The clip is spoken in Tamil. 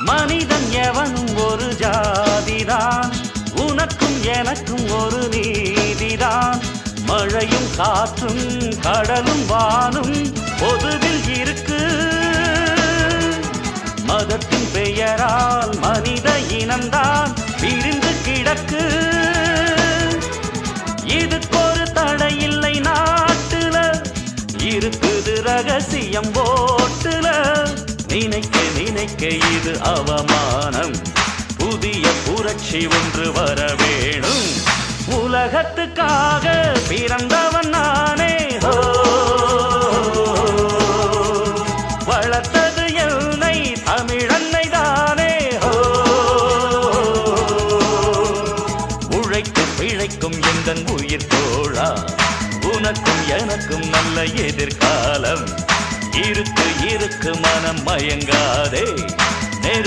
மனிதன் எவனும் ஒரு ஜாதிதான். உனக்கும் எனக்கும் ஒரு நீதிதான். மழையும் காற்றும் கடலும் வானும் பொதுவில் இருக்கு. மதத்தின் பெயரால் மனித இனம்தான் பிரிந்து கிடக்கு. இதுக்கொரு தடையில்லை நாட்டுல. இருக்குது ரகசியம் போ நினைக்க நினைக்க இது அவமானம். புதிய புரட்சி ஒன்று வர வேணும். உலகத்துக்காக பிறந்தவன் நானே. வளர்த்தது என்னை தமிழன்னை தானே. ஹோ உழைத்து பிழைக்கும் எந்தன் உயிர் தோழா. உனக்கும் எனக்கும் நல்ல எதிர்காலம். இருக்கு இருக்கு மனம் மயங்காதே.